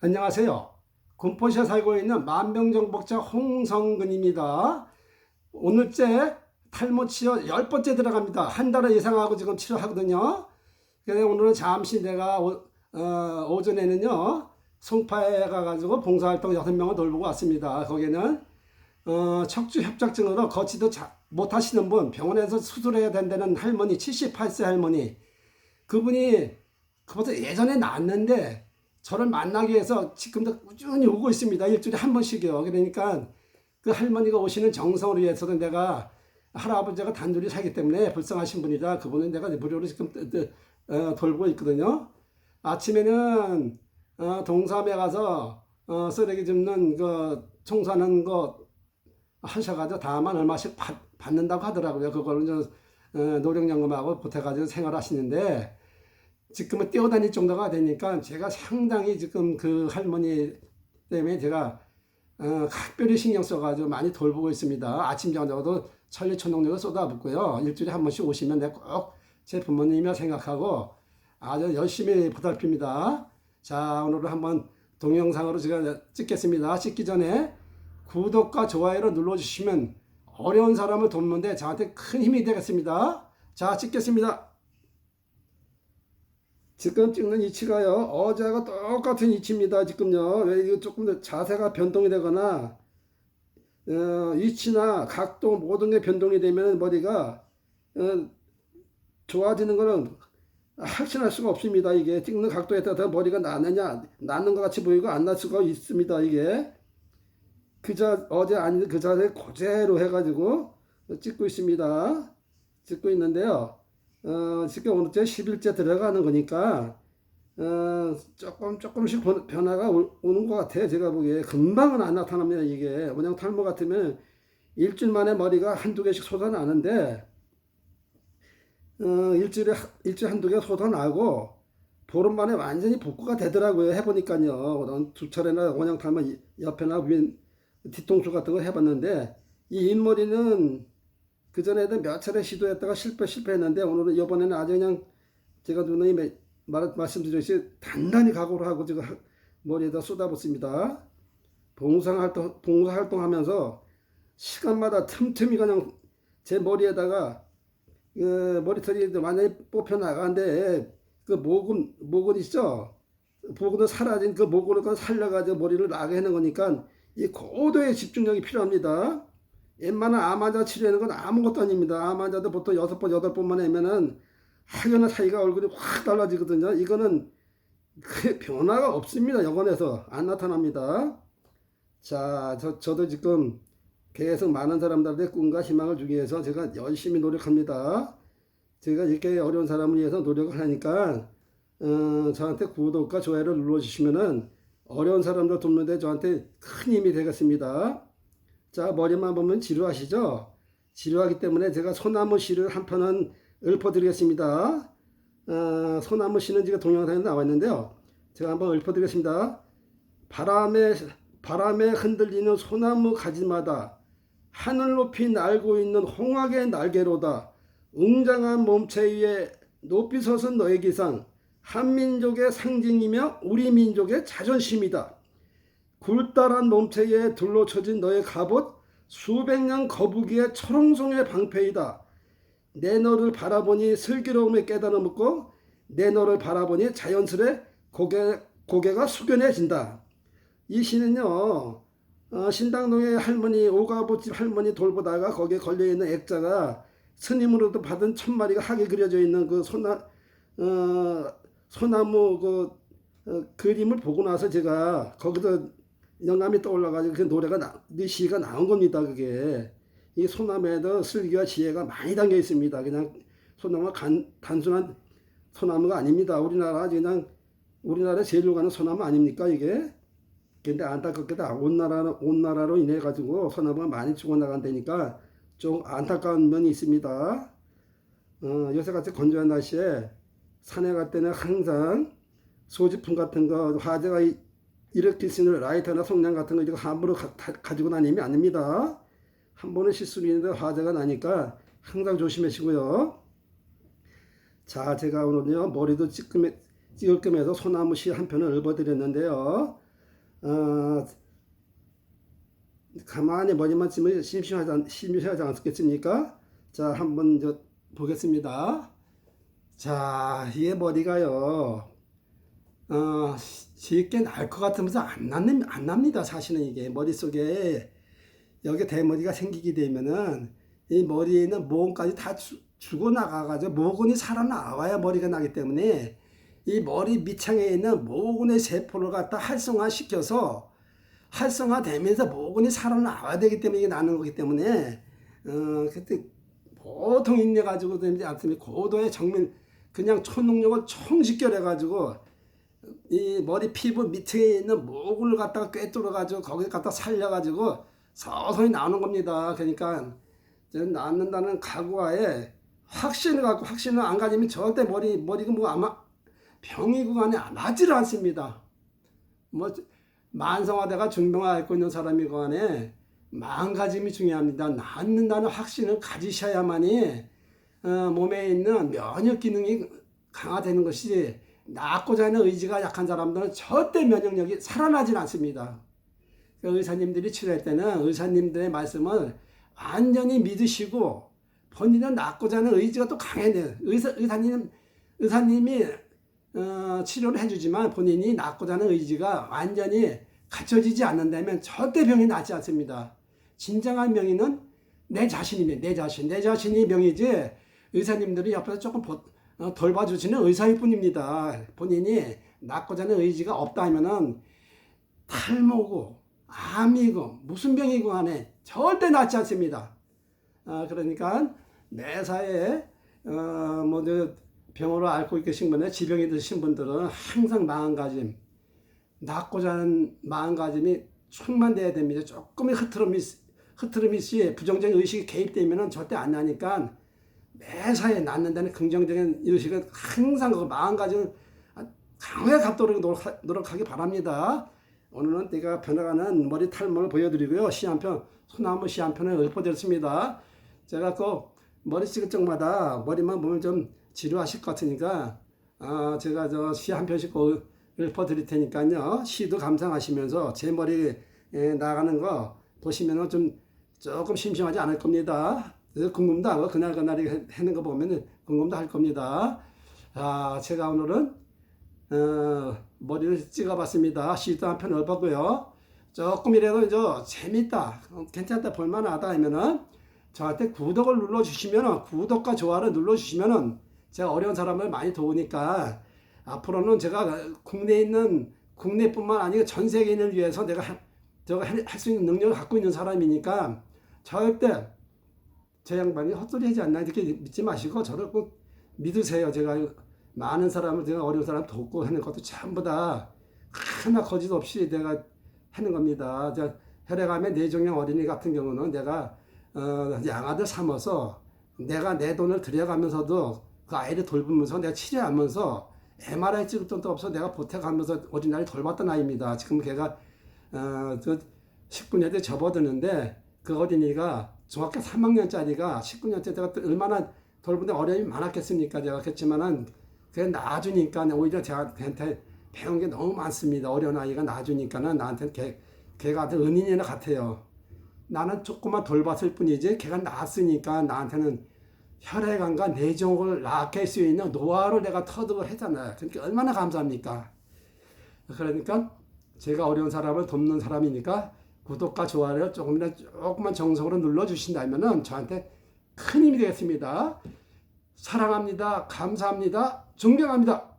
안녕하세요. 군포시에 살고 있는 만병정복자 홍성근입니다. 오늘째 탈모 치료 열 번째 들어갑니다. 한 달을 예상하고 지금 치료하거든요. 그래서 오늘은 잠시 내가 오, 어, 전에는요 송파에 가가지고 봉사활동 여섯 명을 돌보고 왔습니다. 거기는 어, 척추 협착증으로 걷지도 자- 못 하시는 분, 병원에서 수술해야 된다는 할머니, 78세 할머니. 그분이 그보다 예전에 낫는데 저를 만나기 위해서 지금도 꾸준히 오고 있습니다. 일주일에 한 번씩이요. 그러니까 그 할머니가 오시는 정성을 위해서도 내가 할아버지가 단둘이 살기 때문에 불쌍하신 분이라 그분은 내가 무료로 지금 어, 돌보고 있거든요. 아침에는 어, 동삼에 가서 어, 쓰레기 줍는 그 청소하는 거 하셔가지고 다만 얼마씩 받, 받는다고 하더라고요. 저 어, 노령연금하고 보태가지고 생활하시는데 지금은 뛰어다닐 정도가 되니까 제가 상당히 지금 그 할머니 때문에 제가 어, 각별히 신경 써가지고 많이 돌보고 있습니다. 아침 저녁도 천리천동력을 쏟아붓고요. 일주일에 한 번씩 오시면 내가 꼭 제 부모님이라 생각하고 아주 열심히 보살핍니다. 자 오늘은 한번 동영상으로 제가 찍겠습니다. 찍기 전에 구독과 좋아요를 눌러주시면 어려운 사람을 돕는데 저한테 큰 힘이 되겠습니다. 자 찍겠습니다. 지금 찍는 위치가요 어제와 똑같은 위치입니다 지금요. 왜 이거 조금 더 자세가 변동이 되거나 어, 위치나 각도 모든 게 변동이 되면 머리가 어, 좋아지는 거는 확신할 수가 없습니다 이게. 찍는 각도에 따라서 머리가 나느냐 낫는 것 같이 보이고 안 날 수가 있습니다 이게. 그자 어제 아닌 그 자세 그대로 해가지고 찍고 있습니다. 찍고 있는데요 어, 지금 오늘째 10일째 들어가는 거니까, 어, 조금, 조금씩 번- 변화가 오, 오는 것 같아요. 제가 보기에. 금방은 안 나타납니다, 이게. 그냥 탈모 같으면 일주일 만에 머리가 한두 개씩 쏟아나는데, 어, 일주일에, 하- 일주일에 한두 개 쏟아나고, 보름 만에 완전히 복구가 되더라고요. 해보니까요. 두 차례나 원형 탈모 이- 옆에나 위에 뒤통수 같은 거 해봤는데, 이 윗머리는 그 전에도 몇 차례 시도했다가 실패 실패했는데 오늘은 이번에는 아주 그냥 제가 누누이 매- 말 말씀드렸듯이 단단히 각오를 하고 지금 하- 머리에다 쏟아붓습니다. 봉사활동 봉사활동 하면서 시간마다 틈틈이 그냥 제 머리에다가 그 머리털이 완전히 뽑혀 나가는데 그 모근 모근 있죠. 모근을 사라진 그 모근을 살려가지고 머리를 나게 하는 거니까 이 고도의 집중력이 필요합니다. 웬만한 암 환자 치료하는 건 아무것도 아닙니다. 암 환자도 보통 여섯 번, 여덟 번만 하면은 하여나 사이가 얼굴이 확 달라지거든요. 이거는 그 변화가 없습니다. 여건에서 안 나타납니다. 자, 저, 저도 지금 계속 많은 사람들한테 꿈과 희망을 주기 위해서 제가 열심히 노력합니다. 제가 이렇게 어려운 사람을 위해서 노력을 하니까 어, 저한테 구독과 좋아요를 눌러주시면은 어려운 사람들 돕는데 저한테 큰 힘이 되겠습니다. 자, 머리만 보면 지루하시죠? 지루하기 때문에 제가 소나무 시를 한 편은 읊어드리겠습니다. 어, 소나무 시는 지금 동영상에 나와 있는데요. 제가 한번 읊어드리겠습니다. 바람에, 바람에 흔들리는 소나무 가지마다 하늘 높이 날고 있는 홍학의 날개로다. 웅장한 몸체 위에 높이 솟은 너의 기상, 한민족의 상징이며 우리 민족의 자존심이다. 굴다란 몸체에 둘러쳐진 너의 갑옷 수백 년 거북이의 철옹성의 방패이다. 내 너를 바라보니 슬기로움에 깨달아 묻고 내 너를 바라보니 자연스레 고개, 고개가 숙연해진다. 이 시는요 어, 신당동의 할머니 오가보집 할머니 돌보다가 거기에 걸려있는 액자가 스님으로도 받은 천마리가 하게 그려져 있는 그 소나, 어, 소나무 그 어, 그림을 보고 나서 제가 거기서 영감이 떠올라가지고 그 노래가 나, 이 시가 나온 겁니다. 그게 이 소나무에도 슬기와 지혜가 많이 담겨 있습니다. 그냥 소나무가 간, 단순한 소나무가 아닙니다. 우리나라 그냥 우리나라 제일로 가는 소나무 아닙니까 이게? 근데 안타깝게도 온 나라로 온 나라로 인해 가지고 소나무가 많이 죽어나간다니까 좀 안타까운 면이 있습니다. 어, 요새 같이 건조한 날씨에 산에 갈 때는 항상 소지품 같은 거 화재가 이- 일으킬 수 있는 라이터나 성냥 같은 거 이거 함부로 가, 지고 다니면 안 됩니다. 한 번은 실수로 인해 화재가 나니까 항상 조심하시고요. 자, 제가 오늘요 머리도 찌끔 겸해서 소나무 시 한 편을 읊어드렸는데요. 어, 가만히 머리만 치면 심심하지, 않- 심심하지 않겠습니까? 자, 한번 저 보겠습니다. 자, 이게 머리가요. 어, 쉽게 날 것 같으면서 안 납니, 안 납니다. 사실은 이게 머릿속에 여기 대머리가 생기게 되면은 이 머리에 있는 모근까지 다 주, 죽어 나가가지고 모근이 살아나와야 머리가 나기 때문에 이 머리 밑창에 있는 모근의 세포를 갖다 활성화시켜서 활성화되면서 모근이 살아나와야 되기 때문에 이게 나는 거기 때문에 어 그때 보통 인내 가지고 되지 않습니까? 고도의 정밀 그냥 초능력을 총집결해 가지고 이 머리 피부 밑에 있는 모근을 갖다가 꿰뚫어 가지고 거기 갖다 살려 가지고 서서히 나오는 겁니다. 그러니까 낳는다는 각오하에 확신을 갖고 확신을 안 가지면 절대 머리 머리가 뭐 아마 병이 구간에 맞지를 않습니다. 뭐 만성화대가 중병화 앓고 있는 사람이 구간에 마음가짐이 중요합니다. 낳는다는 확신을 가지셔야만이 어, 몸에 있는 면역 기능이 강화되는 것이지 낳고자 하는 의지가 약한 사람들은 절대 면역력이 살아나질 않습니다. 그 의사님들이 치료할 때는 의사님들의 말씀을 완전히 믿으시고 본인은 낳고자 하는 의지가 또 강해야 돼요. 의사, 의사님, 의사님이 어, 치료를 해주지만 본인이 낳고자 하는 의지가 완전히 갖춰지지 않는다면 절대 병이 낫지 않습니다. 진정한 명의는 내 자신입니다. 내 자신. 내 자신이 명의지 의사님들이 옆에서 조금 보- 어, 돌봐주시는 의사일 뿐입니다. 본인이 낳고자 하는 의지가 없다 하면은 탈모고 암이고 무슨 병이고 간에 절대 낫지 않습니다. 아, 그러니까 매사에 어, 뭐 저, 병으로 앓고 계신 분에 지병이 드신 분들은 항상 마음가짐 낫고자 하는 마음가짐이 충만돼야 됩니다. 조금의 흐트러미 흐트러미 씨 부정적인 의식이 개입되면은 절대 안 나니까 매사에 낳는다는 긍정적인 의식은 항상 그 마음가짐을 강하게 갖도록 노력, 노력하기 바랍니다. 오늘은 내가 변해가는 머리 탈모를 보여드리고요. 시 한 편, 소나무 시 한 편을 읊어드렸습니다. 제가 그 머리 찍을 적마다 머리만 보면 좀 지루하실 것 같으니까 아, 제가 저 시 한 편씩 그 읊어드릴 테니까요. 시도 감상하시면서 제 머리에 나가는 거 보시면은 좀 조금 심심하지 않을 겁니다. 궁금도 하고 그날 그날이 하는 거 보면은 궁금도 할 겁니다. 자, 제가 오늘은 어, 머리를 찍어봤습니다. 시도 한 편 읊었고요. 조금이라도 이제 재밌다, 어, 괜찮다, 볼만하다 하면은 저한테 구독을 눌러주시면은 구독과 좋아요를 눌러주시면은 제가 어려운 사람을 많이 도우니까 앞으로는 제가 국내에 있는 국내뿐만 아니고 전 세계인을 위해서 내가 하- 제가 할 수 있는 능력을 갖고 있는 사람이니까 절대 제 양반이 헛소리 하지 않나 이렇게 믿지 마시고 저를 꼭 믿으세요. 제가 많은 사람을 제가 어려운 사람 돕고 하는 것도 전부 다 하나 거짓 없이 내가 하는 겁니다. 저 혈액암의 뇌종양 어린이 같은 경우는 내가 어, 양아들 삼아서 내가 내 돈을 들여가면서도 그 아이를 돌보면서 내가 치료하면서 MRI 찍을 돈도 없어 내가 보태가면서 어린아이를 돌봤던 아이입니다. 지금 걔가 어, 그 19년째 접어드는데 그 어린이가 중학교 3학년짜리가 19년째 제가 또 얼마나 돌보는데 어려움이 많았겠습니까? 제가 그렇지만은 그게 나아주니까 오히려 걔한테 배운 게 너무 많습니다. 어려운 아이가 나아주니까는 나한테는 걔, 걔가 은인이나 같아요. 나는 조금만 돌봤을 뿐이지 걔가 나았으니까 나한테는 혈액암과 뇌종을 낫게 할 수 있는 노하우를 내가 터득을 했잖아요. 그러니까 얼마나 감사합니까? 그러니까 제가 어려운 사람을 돕는 사람이니까 구독과 좋아요를 조금이나 조금만 정성으로 눌러주신다면은 저한테 큰 힘이 되겠습니다. 사랑합니다. 감사합니다. 존경합니다.